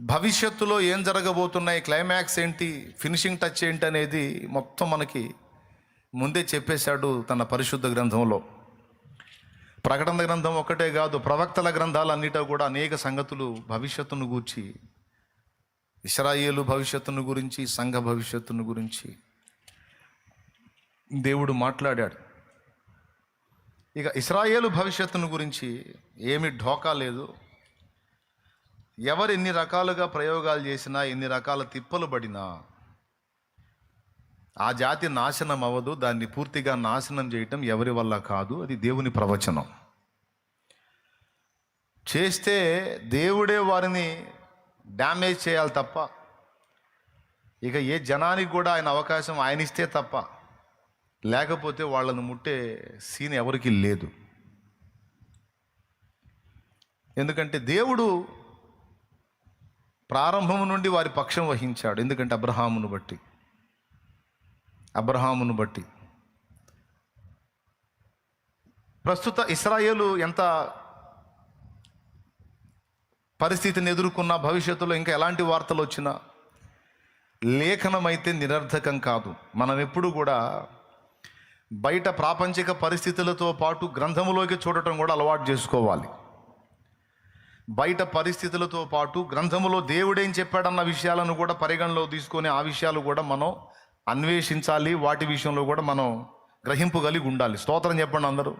భవిష్యత్తులో ఏం జరగబోతున్నాయి క్లైమాక్స్ ఏంటి ఫినిషింగ్ టచ్ ఏంటి అనేది మొత్తం మనకి ముందే చెప్పేశాడు తన పరిశుద్ధ గ్రంథంలో. ప్రకటన గ్రంథం ఒక్కటే కాదు ప్రవక్తల గ్రంథాలన్నిటో కూడా అనేక సంగతులు భవిష్యత్తును గూర్చి ఇస్రాయేలు భవిష్యత్తును గురించి సంఘ భవిష్యత్తును గురించి దేవుడు మాట్లాడాడు. ఇక ఇస్రాయేలు భవిష్యత్తును గురించి ఏమి ఢోకా లేదు. ఎవరు ఎన్ని రకాలుగా ప్రయోగాలు చేసినా ఎన్ని రకాల తిప్పలు పడినా ఆ జాతి నాశనం అవ్వదు. దాన్ని పూర్తిగా నాశనం చేయటం ఎవరి వల్ల కాదు. అది దేవుని ప్రవచనం. చేస్తే దేవుడే వారిని డ్యామేజ్ చేయాలి తప్ప ఇక ఏ జనానికి కూడా ఆయన అవకాశం ఆయన ఇస్తే తప్ప లేకపోతే వాళ్ళను ముట్టే సీన్ ఎవరికి లేదు. ఎందుకంటే దేవుడు ప్రారంభము నుండి వారి పక్షం వహించాడు. ఎందుకంటే అబ్రహామును బట్టి. అబ్రహామును బట్టి. ప్రస్తుత ఇస్రాయేలు ఎంత పరిస్థితిని ఎదుర్కొన్న భవిష్యత్తులో ఇంకా ఎలాంటి వార్తలు వచ్చినా లేఖనమైతే నిరర్ధకం కాదు. మనం ఎప్పుడు కూడా బయట ప్రాపంచిక పరిస్థితులతో పాటు గ్రంథములోకి చూడటం కూడా అలవాటు చేసుకోవాలి. బయట పరిస్థితులతో పాటు గ్రంథములో దేవుడేం చెప్పాడన్న విషయాలను కూడా పరిగణలో తీసుకొని ఆ విషయాలు కూడా మనం అన్వేషించాలి. వాటి విషయంలో కూడా మనం గ్రహింపు కలిగి ఉండాలి. స్తోత్రం చెప్పండి అందరూ.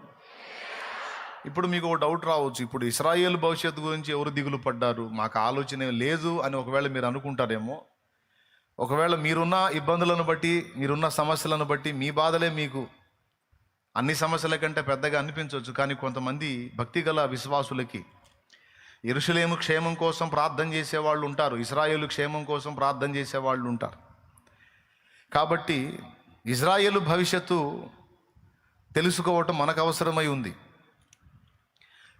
ఇప్పుడు మీకు ఒక డౌట్ రావచ్చు. ఇప్పుడు ఇస్రాయేల్ భవిష్యత్తు గురించి ఎవరు దిగులు పడ్డారు? మాకు ఆలోచన లేదు అని ఒకవేళ మీరు అనుకుంటారేమో. ఒకవేళ మీరున్న ఇబ్బందులను బట్టి మీరున్న సమస్యలను బట్టి మీ బాధలే మీకు అన్ని సమస్యల కంటే పెద్దగా అనిపించవచ్చు. కానీ కొంతమంది భక్తిగల విశ్వాసులకి ఇరుషులేము క్షేమం కోసం ప్రార్థన చేసేవాళ్ళు ఉంటారు. ఇస్రాయేలు క్షేమం కోసం ప్రార్థన చేసేవాళ్ళు ఉంటారు. కాబట్టి ఇజ్రాయేలు భవిష్యత్తు తెలుసుకోవటం మనకు అవసరమై ఉంది.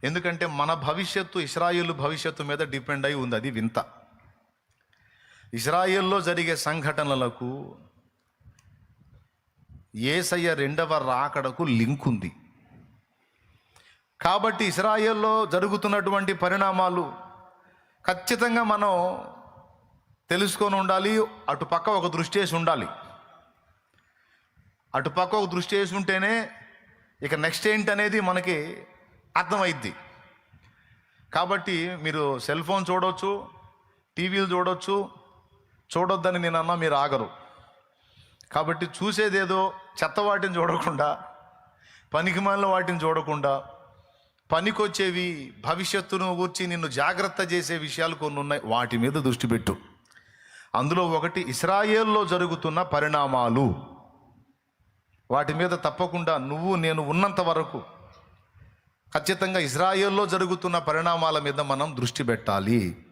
ఎందుకంటే మన భవిష్యత్తు ఇస్రాయేలు భవిష్యత్తు మీద డిపెండ్ అయి ఉంది. అది వింత. ఇజ్రాయెల్లో జరిగే సంఘటనలకు ఏసయ్య రెండవ రాకడకు లింక్ ఉంది. కాబట్టి ఇస్రాయేల్లో జరుగుతున్నటువంటి పరిణామాలు ఖచ్చితంగా మనం తెలుసుకొని ఉండాలి అటు పక్క ఒక దృష్టి వేసి ఉండాలి. అటు పక్క ఒక దృష్టి వేసి ఉంటేనే ఇక నెక్స్ట్ ఏంటి అనేది మనకి అర్థమైద్ది. కాబట్టి మీరు సెల్ ఫోన్ చూడవచ్చు టీవీలు చూడవచ్చు చూడొద్దని నేను అన్నా మీరు ఆగరు. కాబట్టి చూసేదేదో చెత్త వాటిని చూడకుండా పనికిమాలిన వాటిని చూడకుండా పనికొచ్చేవి భవిష్యత్తును గూర్చి నిన్ను జాగ్రత్త చేసే విషయాలు కొన్ని ఉన్నాయి. వాటి మీద దృష్టి పెట్టు. అందులో ఒకటి ఇస్రాయేల్లో జరుగుతున్న పరిణామాలు. వాటి మీద తప్పకుండా నువ్వు నేను ఉన్నంత వరకు ఖచ్చితంగా ఇజ్రాయెల్లో జరుగుతున్న పరిణామాల మీద మనం దృష్టి పెట్టాలి.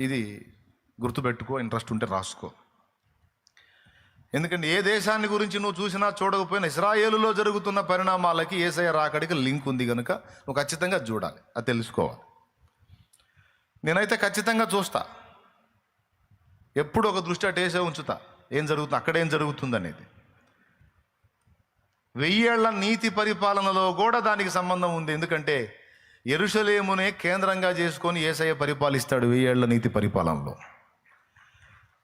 ఇది గుర్తుపెట్టుకో ఇంట్రెస్ట్ ఉంటే రాసుకో. ఎందుకంటే ఏ దేశాన్ని గురించి నువ్వు చూసినా చూడకపోయినా ఇస్రాయేలులో జరుగుతున్న పరిణామాలకి ఏసఐ రాకడికి లింక్ ఉంది కనుక నువ్వు ఖచ్చితంగా చూడాలి అది తెలుసుకోవాలి. నేనైతే ఖచ్చితంగా చూస్తా. ఎప్పుడు ఒక దృష్టి అటేసే ఉంచుతా. ఏం జరుగుతుంది అక్కడ ఏం జరుగుతుంది అనేది. వెయ్యేళ్ళ నీతి పరిపాలనలో కూడా దానికి సంబంధం ఉంది. ఎందుకంటే ఎరుషలేమునే కేంద్రంగా చేసుకొని ఏసఐ పరిపాలిస్తాడు వెయ్యేళ్ళ నీతి పరిపాలనలో.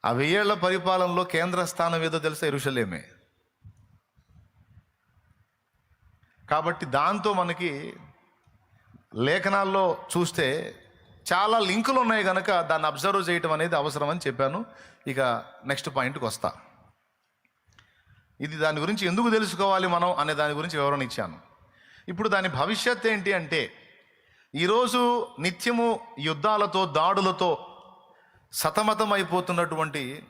ఆ వెయ్యేళ్ళ పరిపాలనలో కేంద్ర స్థానం ఏదో తెలుసా ఇరుషలేమే కాబట్టి దాంతో మనకి లేఖనాల్లో చూస్తే చాలా లింకులు ఉన్నాయి కనుక దాన్ని అబ్జర్వ్ చేయటం అనేది అవసరం అని చెప్పాను. ఇక నెక్స్ట్ పాయింట్కి వస్తా. ఇది దాని గురించి ఎందుకు తెలుసుకోవాలి మనం అనే దాని గురించి వివరణ ఇచ్చాను. ఇప్పుడు దాని భవిష్యత్ ఏంటి అంటే ఈరోజు నిత్యము యుద్ధాలతో దాడులతో సతమతం అయిపోతున్నటువంటి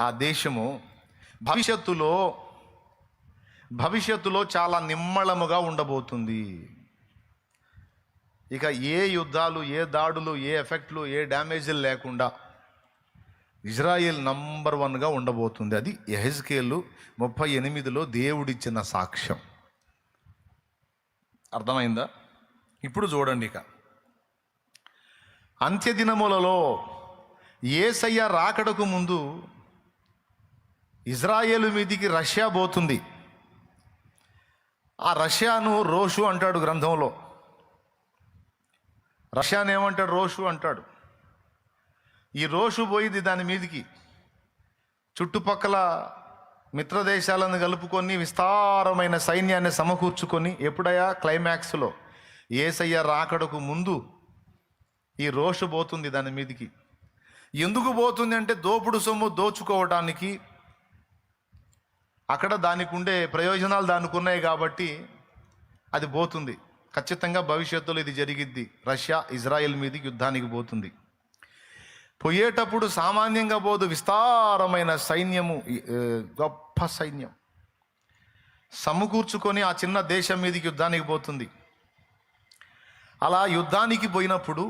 ఆ దేశము భవిష్యత్తులో భవిష్యత్తులో చాలా నిమ్మళముగా ఉండబోతుంది. ఇక ఏ యుద్ధాలు ఏ దాడులు ఏ ఎఫెక్ట్లు ఏ డ్యామేజీలు లేకుండా ఇజ్రాయెల్ నంబర్ వన్గా ఉండబోతుంది. అది ఎహెజ్కేలు ముప్పై ఎనిమిదిలో దేవుడిచ్చిన సాక్ష్యం. అర్థమైందా? ఇప్పుడు చూడండి ఇక. అంత్యదినములలో ఏసయ్య రాకడకు ముందు ఇజ్రాయేలు మీదికి రష్యా పోతుంది. ఆ రష్యాను రోషు అంటాడు గ్రంథంలో. రష్యాను ఏమంటాడు? రోషు అంటాడు. ఈ రోషు పోయింది దాని మీదికి. చుట్టుపక్కల మిత్రదేశాలను కలుపుకొని విస్తారమైన సైన్యాన్ని సమకూర్చుకొని ఎప్పుడయా క్లైమాక్స్లో. ఏసయ్య రాకడకు ముందు ఈ రోషు పోతుంది దాని మీదికి. ఎందుకు పోతుంది అంటే దోపుడు సొమ్ము దోచుకోవటానికి అక్కడ దానికి ఉండే ప్రయోజనాలు దానికి ఉన్నాయి కాబట్టి అది పోతుంది. ఖచ్చితంగా భవిష్యత్తులో ఇది జరిగిద్ది. రష్యా ఇజ్రాయెల్ మీదకి యుద్ధానికి పోతుంది. పోయేటప్పుడు సామాన్యంగా పోదు. విస్తారమైన సైన్యము గొప్ప సైన్యం. సమకూర్చుకొని ఆ చిన్న దేశం మీదకి యుద్ధానికి పోతుంది. అలా యుద్ధానికి పోయినప్పుడు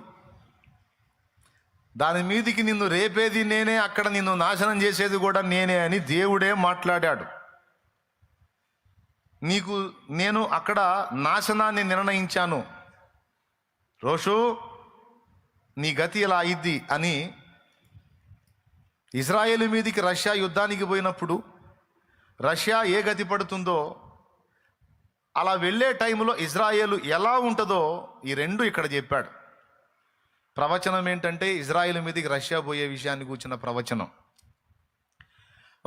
దాని మీదికి నిన్ను రేపేది నేనే అక్కడ నిన్ను నాశనం చేసేది కూడా నేనే అని దేవుడే మాట్లాడాడు. నీకు నేను అక్కడ నాశనాన్ని నిర్ణయించాను. రోషు నీ గతి ఇలా అయింది అని ఇజ్రాయేల్ మీదికి రష్యా యుద్ధానికి పోయినప్పుడు రష్యా ఏ గతి పడుతుందో అలా వెళ్ళే టైంలో ఇజ్రాయేల్ ఎలా ఉంటుందో ఈ రెండు ఇక్కడ చెప్పాడు. ప్రవచనం ఏంటంటే ఇజ్రాయిల్ మీదకి రష్యా పోయే విషయాన్ని కూర్చున్న ప్రవచనం.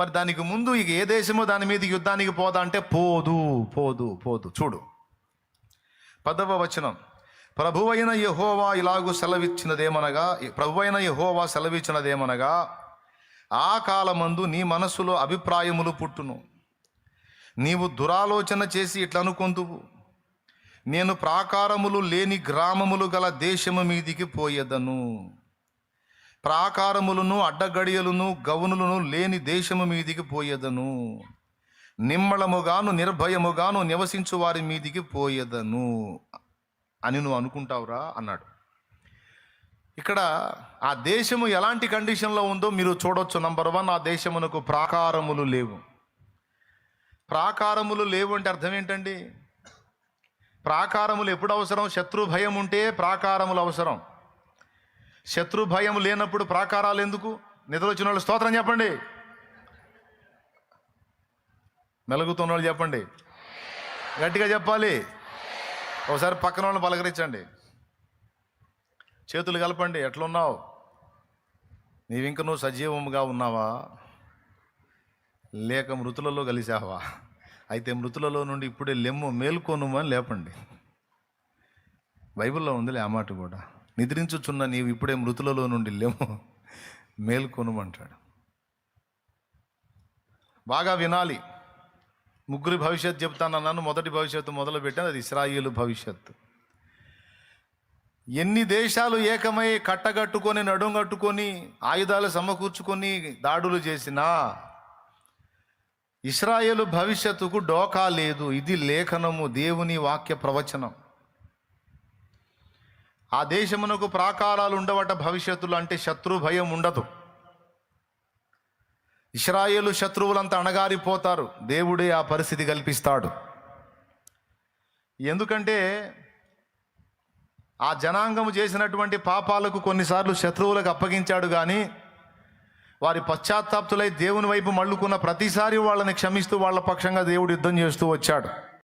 మరి దానికి ముందు ఇక ఏ దేశమో దాని మీద యుద్ధానికి పోదా అంటే పోదు పోదు పోదు. చూడు. పదవ వచనం. ప్రభువైన యహోవా ఇలాగూ సెలవిచ్చినదేమనగా ప్రభువైన యహోవా సెలవిచ్చినదేమనగా ఆ కాలమందు నీ మనస్సులో అభిప్రాయములు పుట్టును. నీవు దురాలోచన చేసి ఇట్లా అనుకొందువు నేను ప్రాకారములు లేని గ్రామములు గల దేశము మీదికి పోయేదను. ప్రాకారములను అడ్డగడియలను గవనులను లేని దేశము మీదికి పోయేదను. నిమ్మళముగాను నిర్భయముగాను నివసించు వారి మీదికి పోయేదను. అని నువ్వు అనుకుంటావురా అన్నాడు. ఇక్కడ ఆ దేశము ఎలాంటి కండిషన్లో ఉందో మీరు చూడొచ్చు. నంబర్ వన్ ఆ దేశమునకు ప్రాకారములు లేవు. ప్రాకారములు లేవు అంటే అర్థం ఏంటండి? ప్రాకారములు ఎప్పుడు అవసరం? శత్రు భయం ఉంటే ప్రాకారములు అవసరం. శత్రు భయం లేనప్పుడు ప్రాకారాలు ఎందుకు? నిద్ర వచ్చిన వాళ్ళు స్తోత్రం చెప్పండి. మెలుగుతున్న వాళ్ళు చెప్పండి. గట్టిగా చెప్పాలి. ఒకసారి పక్కన వాళ్ళని పలకరించండి. చేతులు కలపండి. ఎట్లున్నావు? నీవింక నువ్వు సజీవముగా ఉన్నావా? లేక మృతులలో కలిసావా అయితే మృతులలో నుండి ఇప్పుడే లెమ్ము మేల్కొనుమని లేపండి. బైబిల్లో ఉందిలే ఆ మాట కూడా. నిద్రించుచున్న నీవు ఇప్పుడే మృతులలో నుండి లేము మేల్కొనుమంటాడు. బాగా వినాలి. ముగ్గురి భవిష్యత్తు చెప్తానన్నాను మొదటి భవిష్యత్తు మొదలు పెట్టాను అది ఇస్రాయిలు భవిష్యత్తు. ఎన్ని దేశాలు ఏకమై కట్టగట్టుకొని నడుం కట్టుకొని ఆయుధాలు సమకూర్చుకొని దాడులు చేసినా ఇస్రాయేలు భవిష్యత్తుకు డోకా లేదు. ఇది లేఖనము దేవుని వాక్య ప్రవచనం. ఆ దేశమునకు ప్రాకారాలు ఉండవట భవిష్యత్తులో అంటే శత్రు భయం ఉండదు. ఇస్రాయేలు శత్రువులంతా అణగారిపోతారు. దేవుడే ఆ పరిస్థితి కల్పిస్తాడు. ఎందుకంటే ఆ జనాంగము చేసినటువంటి పాపాలకు కొన్నిసార్లు శత్రువులకు అప్పగించాడు కానీ వారి పశ్చాత్తాప్తులై దేవుని వైపు మళ్ళుకున్న ప్రతిసారి వాళ్ళని క్షమిస్తూ వాళ్ళ పక్షంగా దేవుడు యుద్ధం చేస్తూ వచ్చాడు.